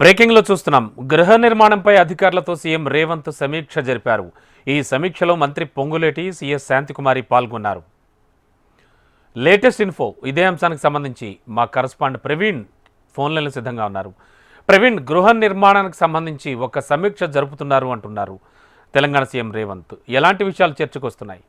బ్రేకింగ్లో చూస్తున్నాం. గృహ నిర్మాణంపై అధికారులతో సీఎం రేవంత్ సమీక్ష జరిపారు. ఈ సమీక్షలో మంత్రి పొంగులేటి సీఎస్ శాంతికుమారి పాల్గొన్నారు. లేటెస్ట్ ఇన్ఫో ఇదే అంశానికి సంబంధించి మా కరస్పాండ్ ప్రవీణ్ ఫోన్లలో సిద్ధంగా ఉన్నారు. ప్రవీణ్ గృహ నిర్మాణానికి సంబంధించి ఒక సమీక్ష జరుపుతున్నారు అంటున్నారు తెలంగాణ సీఎం రేవంత్. ఎలాంటి విషయాలు చర్చకు వస్తున్నాయి?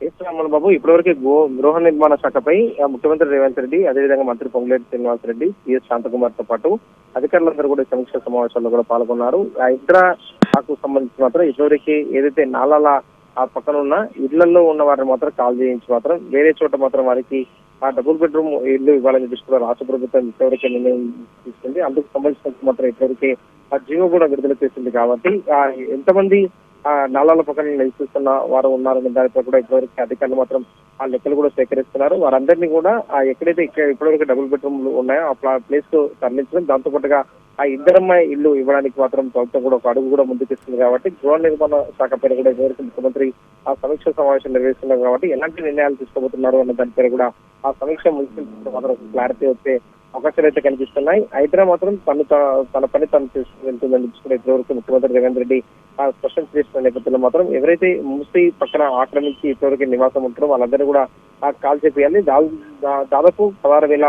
రామన్ బాబు ఇప్పటివరకు గో- గృహ నిర్మాణ శాఖపై ముఖ్యమంత్రి రేవంత్ రెడ్డి అదేవిధంగా మంత్రి పొంగులేటి శ్రీనివాస్ రెడ్డి సిఎస్ శాంతకుమార్తో పాటు అధికారులందరూ కూడా సమీక్ష సమావేశాల్లో కూడా పాల్గొన్నారు. ఆ ఇతర శాఖకు సంబంధించి మాత్రం ఇప్పటివరకు ఏదైతే నాలాల ఆ పక్కన ఉన్న ఇళ్ళలో ఉన్న వారిని మాత్రం కాల్ చేయించి మాత్రం వేరే చోట మాత్రం వారికి ఆ డబుల్ బెడ్రూమ్ ఇల్లు ఇవ్వాలని చెప్పి కూడా రాష్ట్ర ప్రభుత్వం ఇప్పటివరకే నిర్ణయం తీసుకుంది. అందుకు సంబంధించిన మాత్రం ఇప్పటివరకే ఆ జీవో కూడా విడుదల చేసింది కాబట్టి ఆ ఎంతమంది ఆ నాలాల పక్కన నివసిస్తున్న వారు ఉన్నారనే దానిపై కూడా ఇప్పటివరకు అధికారులు మాత్రం ఆ లెక్కలు కూడా సేకరిస్తున్నారు. వారందరినీ కూడా ఎక్కడైతే ఇక్కడ ఇప్పటివరకు డబుల్ బెడ్రూమ్లు ఉన్నాయో ఆ ప్లా- ప్లేస్కు తరలించడం దాంతో పాటుగా ఆ ఇద్దరమ్మ ఇల్లు ఇవ్వడానికి మాత్రం ప్రభుత్వం కూడా ఒక అడుగు కూడా ముందుకిస్తుంది కాబట్టి గృహ నిర్మాణ శాఖ పైన కూడా ఇదివరకు ముఖ్యమంత్రి ఆ సమీక్ష సమావేశం నిర్వహిస్తున్నారు కాబట్టి ఎలాంటి నిర్ణయాలు తీసుకోబోతున్నారు అన్న దాని పేరు కూడా ఆ సమీక్ష ముగిసిన మాత్రం క్లారిటీ వచ్చే అవకాశాలు అయితే కనిపిస్తున్నాయి. అయితే మాత్రం తను తన పని తను చేసుకుని వెళ్తుందని ఇప్పటివరకు ముఖ్యమంత్రి రేవంత్ రెడ్డి ఆ స్పష్టం చేసిన నేపథ్యంలో మాత్రం ఎవరైతే ముసి పక్కన ఆక్రమించి ఇప్పటివరకు నివాసం ఉంటారో వాళ్ళందరూ కూడా కాల్ చేపియాలి. దాదాపు పదహారు వేల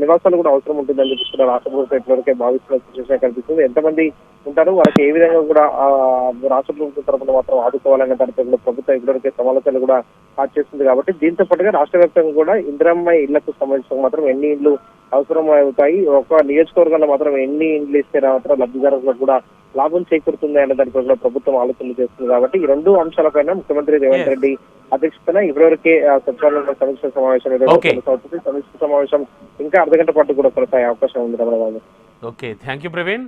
నివాసాలు కూడా అవసరం ఉంటుందని చెప్పి కూడా రాష్ట్ర ప్రభుత్వం ఇప్పటివరకే భావిస్తున్న సిచ్యువేషన్ కనిపిస్తుంది. ఎంతమంది ఉంటారు? వాళ్ళకి ఏ విధంగా కూడా ఆ రాష్ట్ర ప్రభుత్వం తరపున మాత్రం ఆదుకోవాలనే దానిపై కూడా ప్రభుత్వం ఇప్పటివరకే సమాలోచనలు కూడా చేస్తుంది కాబట్టి దీంతో పాటుగా రాష్ట్ర వ్యాప్తంగా కూడా ఇందిరమ్మ ఇళ్ళకు సంబంధించిన మాత్రం ఎన్ని ఇండ్లు అవసరం అవుతాయి ఒక నియోజకవర్గంలో మాత్రం ఎన్ని ఇండ్లు ఇస్తే మాత్రం లబ్ధిదారులకు కూడా లాభం చేకూరుతుంది అనే దానిపై కూడా ప్రభుత్వం ఆలోచనలు చేస్తుంది కాబట్టి ఈ రెండు అంశాలపైన ముఖ్యమంత్రి రేవంత్. రెడ్డి అధ్యక్షతన ఇప్పటివరకే సచివాలయంలో సమీక్ష సమావేశం సమీక్ష సమావేశం ఇంకా అర్ధగంట పాటు కూడా కొనసాగే అవకాశం ఉంది Ramana okay thank you Praveen